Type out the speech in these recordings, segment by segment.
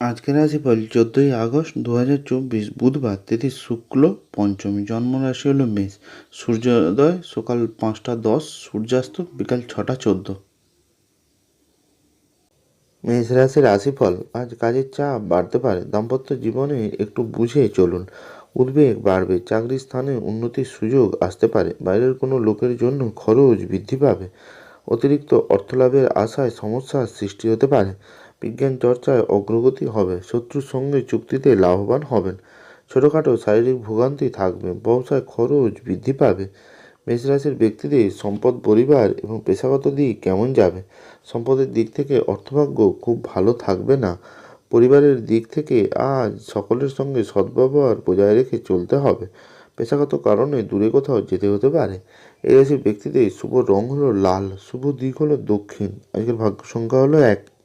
আজকের রাশিফল চোদ্দোই আগস্ট দু হাজার চব্বিশ বুধবার, তিথি শুক্ল পঞ্চমী জন্ম রাশি হলো মেষ। সূর্যোদয় সকাল পাঁচটা দশ, সূর্যাস্ত বিকাল ছটা চোদ্দ। মেষ রাশির রাশিফল, আজ কাজের চাপ বাড়তে পারে। দাম্পত্য জীবনে একটু বুঝে চলুন। উদ্বেগ বাড়বে, চাকরির স্থানে উন্নতির সুযোগ আসতে পারে। বাইরের কোনো লোকের জন্য খরচ বৃদ্ধি পাবে। অতিরিক্ত অর্থলাভের আশায় সমস্যার সৃষ্টি হতে পারে। বিজ্ঞান চর্চায় অগ্রগতি হবে, শত্রুর সঙ্গে চুক্তিতে লাভবান হবেন। ছোটোখাটো শারীরিক ভোগান্তি থাকবে, ব্যবসায় খরচ বৃদ্ধি পাবে। মেষরাশির ব্যক্তিদের সম্পদ, পরিবার এবং পেশাগত দিক কেমন যাবে? সম্পদের দিক থেকে অর্থভাগ্য খুব ভালো থাকবে না। পরিবারের দিক থেকে আজ সকলের সঙ্গে সদ্ব্যবহার বজায় রেখে চলতে হবে। পেশাগত কারণে দূরে কোথাও যেতে হতে পারে। এই রাশির ব্যক্তিদের শুভ রং হলো লাল, শুভ দিক হলো দক্ষিণ। আজকের ভাগ্য সংখ্যা হলো এক।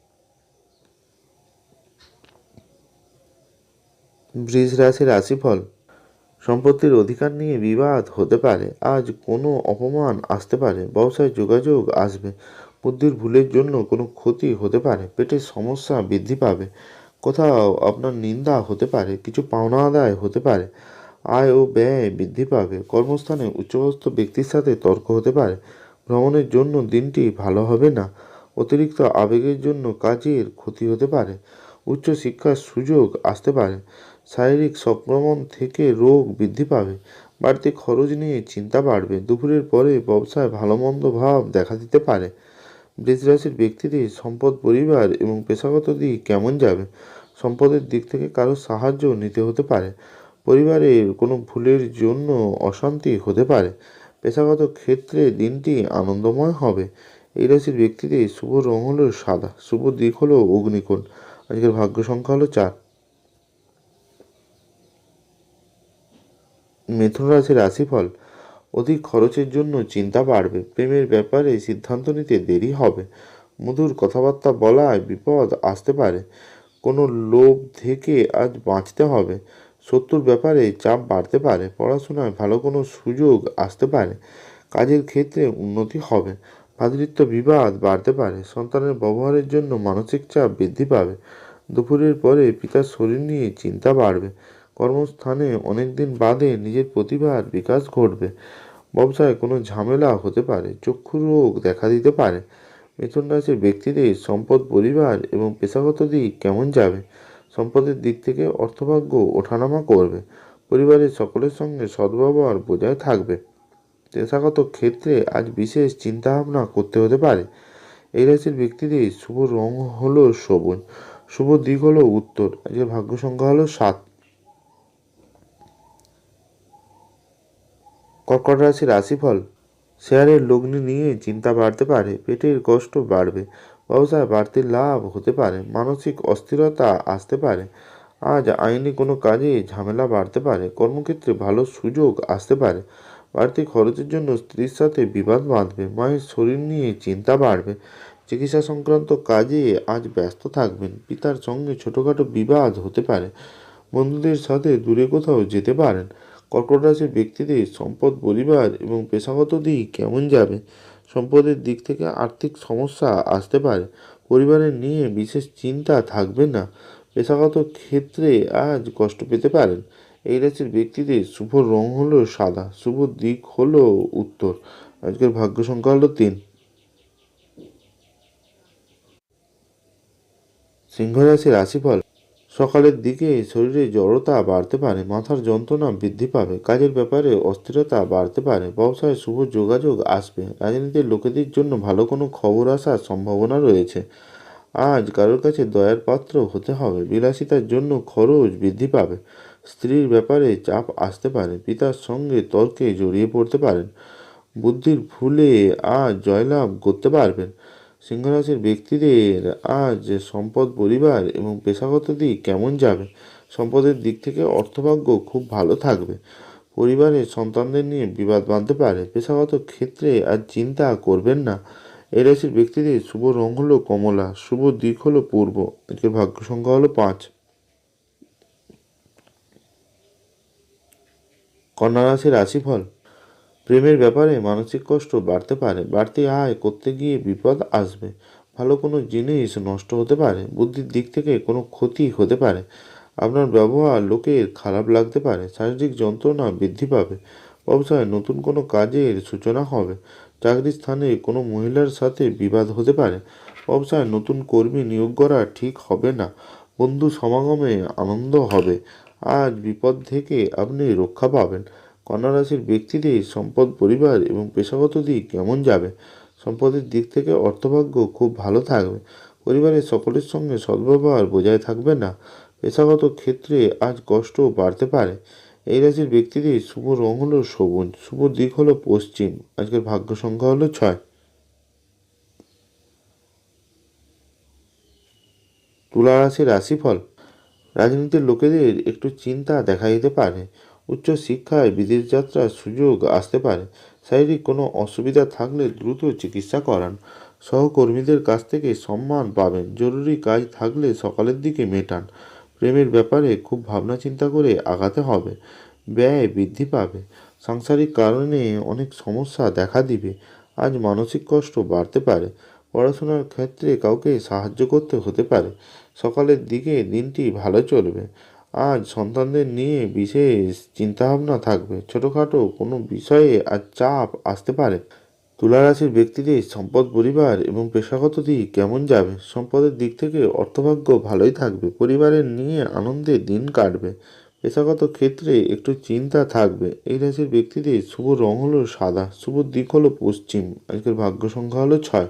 বৃষ রাশির রাশিফল। সম্পত্তির অধিকার নিয়ে বিবাদ হতে পারে। আজ কোনো অপমান আসতে পারে। ব্যবসায় যোগাযোগ আসবে। বুদ্ধির ভুলের জন্য কোনো ক্ষতি হতে পারে। পেটের সমস্যা বৃদ্ধি পাবে। কোথাও আপনার নিন্দা হতে পারে। কিছু পাওনা আদায় হতে পারে। আয় ও ব্যয় বৃদ্ধি পাবে। কর্মস্থানে উচ্চপদস্থ ব্যক্তির সাথে তর্ক হতে পারে। ভ্রমণের জন্য দিনটি ভালো হবে না। অতিরিক্ত আবেগের জন্য কাজের ক্ষতি হতে পারে। উচ্চ শিক্ষার সুযোগ আসতে পারে। শারীরিক সংক্রমণ থেকে রোগ বৃদ্ধি পাবে। বাড়তি খরচ নিয়ে চিন্তা বাড়বে। দুপুরের পরে ব্যবসায় ভালো মন্দ ভাব দেখা দিতে পারে। বৃষ রাশির ব্যক্তিদের সম্পদ পরিবার এবং পেশাগত দিক কেমন যাবে? সম্পদের দিক থেকে কারও সাহায্য নিতে হতে পারে। পরিবারের কোনো ভুলের জন্য অশান্তি হতে পারে। পেশাগত ক্ষেত্রে দিনটি আনন্দময় হবে। এই রাশির ব্যক্তিদের শুভ রং হলো সাদা, শুভ দিক হলো অগ্নিকোণ আজকের ভাগ্য সংখ্যা হলো চার। মিথুন রাশির রাশিফল অধিক খরচের জন্য চিন্তা বাড়বে। প্রেমের ব্যাপারে সিদ্ধান্ত নিতে দেরি হবে। মধুর কথাবার্তা বলায় বিপদ আসতে পারে। কোনো লোভ থেকে আজ বাঁচতে হবে। শত্রুর ব্যাপারে চাপ বাড়তে পারে। পড়াশোনায় ভালো কোনো সুযোগ আসতে পারে। কাজের ক্ষেত্রে উন্নতি হবে। ভাতৃত্ব বিবাদ বাড়তে পারে। সন্তানের ব্যবহারের জন্য মানসিক চাপ বৃদ্ধি পাবে। দুপুরের পরে পিতার শরীর নিয়ে চিন্তা বাড়বে। কর্মস্থানে অনেক দিন বাদে নিজের প্রতিভার বিকাশ ঘটবে। ব্যবসায় কোনো ঝামেলা হতে পারে, চক্ষু রোগ দেখা দিতে পারে। মিথুন রাশির ব্যক্তিদের সম্পদ, পরিবার এবং পেশাগত দিক কেমন যাবে? সম্পদের দিক থেকে অর্থভাগ্য ওঠানামা করবে। পরিবারের সকলের সঙ্গে সদ্ব্যবহার বজায় থাকবে। পেশাগত ক্ষেত্রে আজ বিশেষ চিন্তাভাবনা করতে হতে পারে। এই রাশির ব্যক্তিদের শুভ রং হলো সবুজ, শুভ দিক হলো উত্তর। আজকের ভাগ্য সংখ্যা হলো সাত। কর্কট রাশির রাশিফল। শেয়ারের লগ্নি নিয়ে চিন্তা বাড়তে পারে, পেটের কষ্ট বাড়বে ব্যবসায় বাড়তি লাভ হতে পারে, মানসিক অস্থিরতা আসতে পারে, আজ আইনি কোনো কাজে ঝামেলা বাড়তে পারে, কর্মক্ষেত্রে ভালো সুযোগ আসতে পারে, বাড়তি খরচের জন্য স্ত্রীর সাথে বিবাদ বাঁধবে, মায়ের শরীর নিয়ে চিন্তা বাড়বে, চিকিৎসা সংক্রান্ত কাজে আজ ব্যস্ত থাকবেন, পিতার সঙ্গে ছোটোখাটো বিবাদ হতে পারে, বন্ধুদের সাথে দূরে কোথাও যেতে পারেন কর্কট রাশির ব্যক্তিদের সম্পদ, পরিবার এবং পেশাগত দিক কেমন যাবে? সম্পদের দিক থেকে আর্থিক সমস্যা আসতে পারে। পরিবারের নিয়ে বিশেষ চিন্তা থাকবে না। পেশাগত ক্ষেত্রে আজ কষ্ট পেতে পারেন। এই রাশির ব্যক্তিদের শুভ রং হলো সাদা, শুভ দিক হলো উত্তর। আজকের ভাগ্য সংখ্যা হলো তিন। সিংহ রাশির রাশিফল সকালের দিকে শরীরে জড়তা বাড়তে পারে, মাথার যন্ত্রণা বৃদ্ধি পাবে, কাজের ব্যাপারে অস্থিরতা বাড়তে পারে, ব্যবসায় শুভ যোগাযোগ আসবে, রাজনীতির লোকেদের জন্য ভালো কোনো খবর আসার সম্ভাবনা রয়েছে। আজ কারোর কাছে দয়ার পাত্র হতে হবে, বিলাসিতার জন্য খরচ বৃদ্ধি পাবে, স্ত্রীর ব্যাপারে চাপ আসতে পারে, পিতার সঙ্গে তর্কে জড়িয়ে পড়তে পারেন, বুদ্ধির ভুলে আজ জয়লাভ করতে পারবেন। সিংহরাশির ব্যক্তিদের আজ সম্পদ, পরিবার এবং পেশাগত দিক কেমন যাবে? সম্পদের দিক থেকে অর্থভাগ্য খুব ভালো থাকবে। পরিবারের সন্তানদের নিয়ে বিবাদ বাঁধতে পারে। পেশাগত ক্ষেত্রে আর চিন্তা করবেন না। এই রাশির ব্যক্তিদের শুভ রং হলো কমলা, শুভ দিক হলো পূর্ব। আজকের ভাগ্য সংখ্যা হলো পাঁচ। কন্যা রাশির রাশিফল প্রেমের ব্যাপারে মানসিক কষ্ট বাড়তে পারে, বাড়তি আয় করতে গিয়ে বিপদ আসবে। ভালো কোনো জিনিস নষ্ট হতে পারে, বুদ্ধির দিক থেকে কোনো ক্ষতি হতে পারে। আপনার ব্যবহার লোকের খারাপ লাগতে পারে, শারীরিক যন্ত্রণা বৃদ্ধি পাবে। ব্যবসায় নতুন কোনো কাজের সূচনা হবে চাকরির স্থানে কোনো মহিলার সাথে বিবাদ হতে পারে। ব্যবসায় নতুন কর্মী নিয়োগ করা ঠিক হবে না, বন্ধু সমাগমে আনন্দ হবে। আজ বিপদ থেকে আপনি রক্ষা পাবেন। কন্যা রাশির ব্যক্তিদের সম্পদ, পরিবার এবং পেশাগত দিক কেমন যাবে? সম্পদের দিক থেকে অর্থভাগ্য খুব ভালো থাকবে। পরিবারের সকলের সঙ্গে সদ্ব্যবহার বজায় থাকবে না। পেশাগত ক্ষেত্রে আজ কষ্ট বাড়তে পারে। এই রাশির ব্যক্তিদের শুভ রং হলো সবুজ শুভ দিক হলো পশ্চিম। আজকের ভাগ্য সংখ্যা হলো ছয়। তুলা রাশির রাশিফল। রাজনীতির লোকেদের একটু চিন্তা দেখা দিতে পারে। উচ্চ শিক্ষায় বিদেশ যাত্রার সুযোগ আসতে পারে। শারীরিক কোনো অসুবিধা থাকলে দ্রুত চিকিৎসা করান। সহকর্মীদের কাছ থেকে সম্মান পাবেন। জরুরি কাজ থাকলে সকালের দিকে মেটান। প্রেমের ব্যাপারে খুব ভাবনা চিন্তা করে আগাতে হবে। ব্যয় বৃদ্ধি পাবে। সাংসারিক কারণে অনেক সমস্যা দেখা দিবে। আজ মানসিক কষ্ট বাড়তে পারে। পড়াশোনার ক্ষেত্রে কাউকে সাহায্য করতে হতে পারে। সকালের দিকে দিনটি ভালো চলবে। আজ সন্তানদের নিয়ে বিশেষ চিন্তাভাবনা থাকবে। ছোটোখাটো কোনো বিষয়ে আজ চাপ আসতে পারে। তুলা রাশির ব্যক্তিদের সম্পদ পরিবার এবং পেশাগত দিক কেমন যাবে? সম্পদের দিক থেকে অর্থভাগ্য ভালোই থাকবে। পরিবারের নিয়ে আনন্দে দিন কাটবে। পেশাগত ক্ষেত্রে একটু চিন্তা থাকবে। এই রাশির ব্যক্তিদের শুভ রং হলো সাদা, শুভ দিক হলো পশ্চিম, আজকের ভাগ্য সংখ্যা হলো ছয়।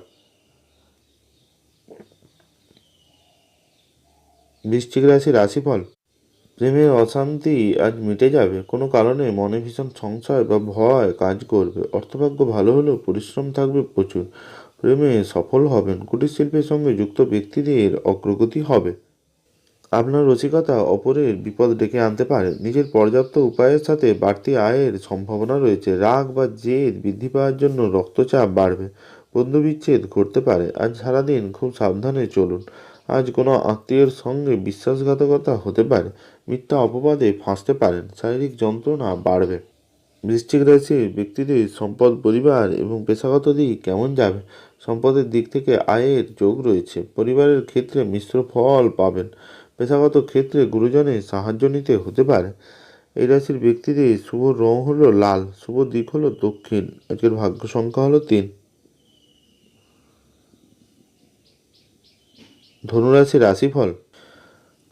বৃশ্চিক রাশি রাশিফল প্রেমের অশান্তি আজ মিটে যাবে। কোনো কারণে মনে ভীষণ সংশয় বা ভয় কাজ করবে। অর্থভাগ্য ভালো হলেও পরিশ্রম থাকবে প্রচুর। প্রেমে সফল হবেন। কুটির শিল্পের সঙ্গে যুক্ত ব্যক্তিদের অগ্রগতি হবে। আপনার রসিকতা অপরের বিপদ ডেকে আনতে পারে। নিজের পর্যাপ্ত উপায়ের সাথে বাড়তি আয়ের সম্ভাবনা রয়েছে। রাগ বা জেদ বৃদ্ধি পাওয়ার জন্য রক্তচাপ বাড়বে। বন্ধু বিচ্ছেদ ঘটতে পারে। আজ সারাদিন খুব সাবধানে চলুন। আজ কোনো আত্মীয়ের সঙ্গে বিশ্বাসঘাতকতা হতে পারে। মিথ্যা অপবাদে ফাঁসতে পারেন। শারীরিক যন্ত্রণা বাড়বে। বৃশ্চিক রাশির ব্যক্তিদের সম্পদ পরিবার এবং পেশাগত দিক কেমন যাবে? সম্পদের দিক থেকে আয়ের যোগ রয়েছে। পরিবারের ক্ষেত্রে মিশ্র ফল পাবেন। পেশাগত ক্ষেত্রে গুরুজনের সাহায্য নিতে হতে পারে। এই রাশির ব্যক্তিদের শুভ রং হলো লাল, শুভ দিক হলো দক্ষিণ। আজকের ভাগ্য সংখ্যা হলো তিন। ধনুরাশির রাশিফল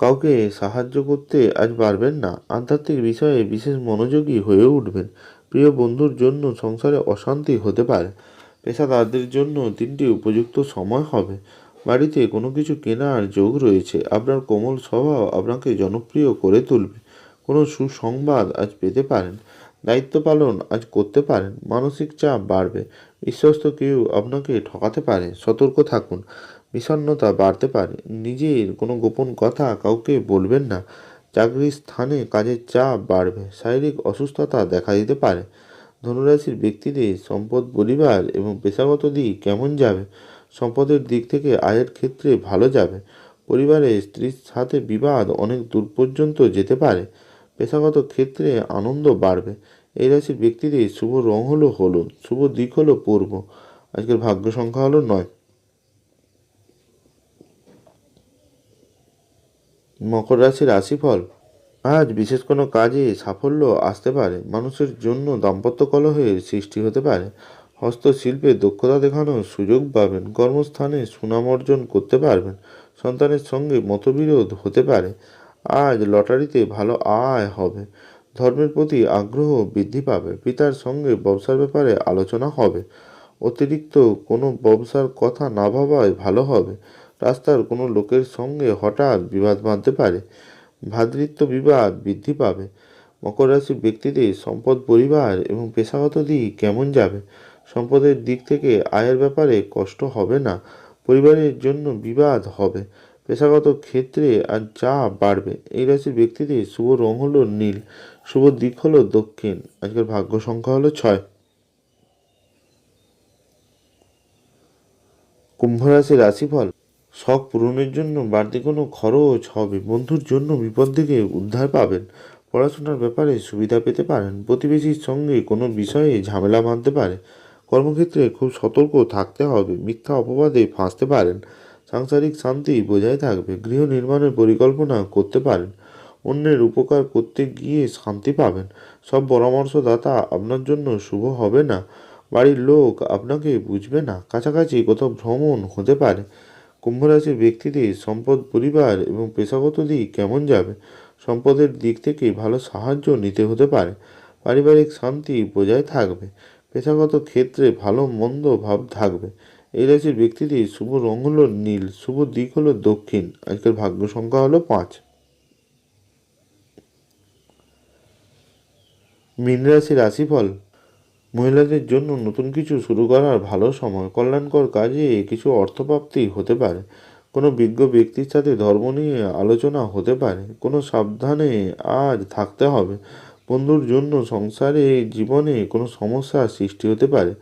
কাউকে সাহায্য করতে আজ পারবেন না। আধ্যাত্মিক বিষয়ে বিশেষ মনোযোগী হয়ে উঠবেন। প্রিয় বন্ধুর জন্য সংসারে অশান্তি হতে পারে। পেশাদারদের জন্য দিনটি উপযুক্ত সময় হবে। বাড়িতে কোনো কিছু কেনার যোগ রয়েছে। আপনার কোমল স্বভাব আপনাকে জনপ্রিয় করে তুলবে। কোনো সুসংবাদ আজ পেতে পারেন। দায়িত্ব পালন আজ করতে পারেন। মানসিক চাপ বাড়বে। বিশ্বস্ত কেউ আপনাকে ঠকাতে পারে। সতর্ক থাকুন। বিষণ্ণতা বাড়তে পারে। নিজের কোনো গোপন কথা কাউকে বলবেন না। চাকরির স্থানে কাজের চাপ বাড়বে। শারীরিক অসুস্থতা দেখা দিতে পারে। ধনুরাশির ব্যক্তিদের সম্পদ, পরিবার এবং পেশাগত দিক কেমন যাবে? সম্পদের দিক থেকে আয়ের ক্ষেত্রে ভালো যাবে। পরিবারে স্ত্রীর সাথে বিবাদ অনেক দূর পর্যন্ত যেতে পারে। পেশাগত ক্ষেত্রে আনন্দ বাড়বে। এই রাশির ব্যক্তিদের শুভ রং হলো হলুদ, শুভ দিক হলো পূর্ব। আজকের ভাগ্য সংখ্যা হলো নয়। মকর রাশির রাশিফল। আজ বিশেষ কোনো কাজে সাফল্য আসতে পারে। মানুষের জন্য দাম্পত্য কলহের সৃষ্টি হতে পারে। হস্তশিল্পে দক্ষতা দেখানোর সুযোগ পাবেন। কর্মস্থানে সুনাম অর্জন করতে পারবেন। সন্তানের সঙ্গে মতবিরোধ হতে পারে। আজ লটারিতে ভালো আয় হবে। ধর্মের প্রতি আগ্রহ বৃদ্ধি পাবে। পিতার সঙ্গে ব্যবসার ব্যাপারে আলোচনা হবে। অতিরিক্ত কোনো ব্যবসার কথা না ভাবাই ভালো হবে। রাস্তার কোনো লোকের সঙ্গে হঠাৎ বিবাদ বাঁধতে পারে, ভ্রাতৃত্ব বিবাদ বৃদ্ধি পাবে, মকর রাশির ব্যক্তিদের সম্পদ পরিবার এবং পেশাগত দিক কেমন যাবে, সম্পদের দিক থেকে আয়ের ব্যাপারে কষ্ট হবে না, পরিবারের জন্য বিবাদ হবে, পেশাগত ক্ষেত্রে আর চাপ বাড়বে। এই রাশির ব্যক্তিদের শুভ রং হলো নীল, শুভ দিক হলো দক্ষিণ। আজকের ভাগ্য সংখ্যা হলো ছয়। কুম্ভ রাশির রাশিফল শখ পূরণের জন্য বাড়তি কোনো খরচ হবে, বন্ধুর জন্য বিপদ থেকে উদ্ধার পাবেন। পড়াশোনার ব্যাপারে সুবিধা পেতে পারেন, প্রতিবেশীর সঙ্গে কোনো বিষয়ে ঝামেলা বাঁধতে পারে। কর্মক্ষেত্রে খুব সতর্ক থাকতে হবে, মিথ্যা অপবাদে ফাঁসতে পারেন, সাংসারিক শান্তি বজায় থাকবে, গৃহ নির্মাণের পরিকল্পনা করতে পারেন, অন্যের উপকার করতে গিয়ে শান্তি পাবেন। সব পরামর্শদাতা আপনার জন্য শুভ হবে না, বাড়ির লোক আপনাকে বুঝবে না, কাছাকাছি কোথাও ভ্রমণ হতে পারে। কুম্ভ রাশির ব্যক্তিদের সম্পদ পরিবার এবং পেশাগত দিক কেমন যাবে? সম্পদের দিক থেকে ভালো সাহায্য নিতে হতে পারে। পারিবারিক শান্তি বজায় থাকবে। পেশাগত ক্ষেত্রে ভালো, মন্দ ভাব থাকবে। এই রাশির ব্যক্তিদের শুভ রং হলো নীল, শুভ দিক হলো দক্ষিণ। আজকের ভাগ্য সংখ্যা হলো পাঁচ। মীন রাশি রাশিফল মহিলাদের জন্য নতুন কিছু শুরু করার ভালো সময়, কল্যাণকর কাজে কিছু অর্থপ্রাপ্তি হতে পারে। কোনো বিজ্ঞ ব্যক্তির সাথে ধর্ম নিয়ে আলোচনা হতে পারে। কোনো সাবধানে আজ থাকতে হবে। বন্ধুর জন্য সংসারে, জীবনে কোনো সমস্যা সৃষ্টি হতে পারে।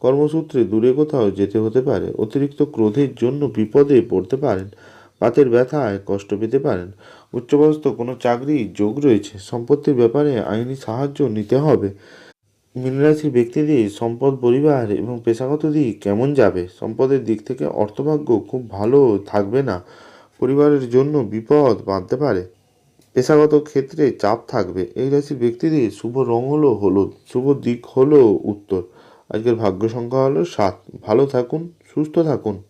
কর্মসূত্রে দূরে কোথাও যেতে হতে পারে। অতিরিক্ত ক্রোধের জন্য বিপদে পড়তে পারেন। পাতের ব্যথায় কষ্ট পেতে পারেন। উচ্চবস্ত কোনো চাকরির যোগ রয়েছে। সম্পত্তির ব্যাপারে আইনি সাহায্য নিতে হবে। মীনরাশির ব্যক্তিদের সম্পদ, পরিবার এবং পেশাগত দিক কেমন যাবে? সম্পদের দিক থেকে অর্থভাগ্য খুব ভালো থাকবে না। পরিবারের জন্য বিপদ বাঁধতে পারে। পেশাগত ক্ষেত্রে চাপ থাকবে। এই রাশির ব্যক্তিদের শুভ রং হলো হলুদ, শুভ দিক হলো উত্তর। আজকের ভাগ্য সংখ্যা হলো সাত। ভালো থাকুন, সুস্থ থাকুন।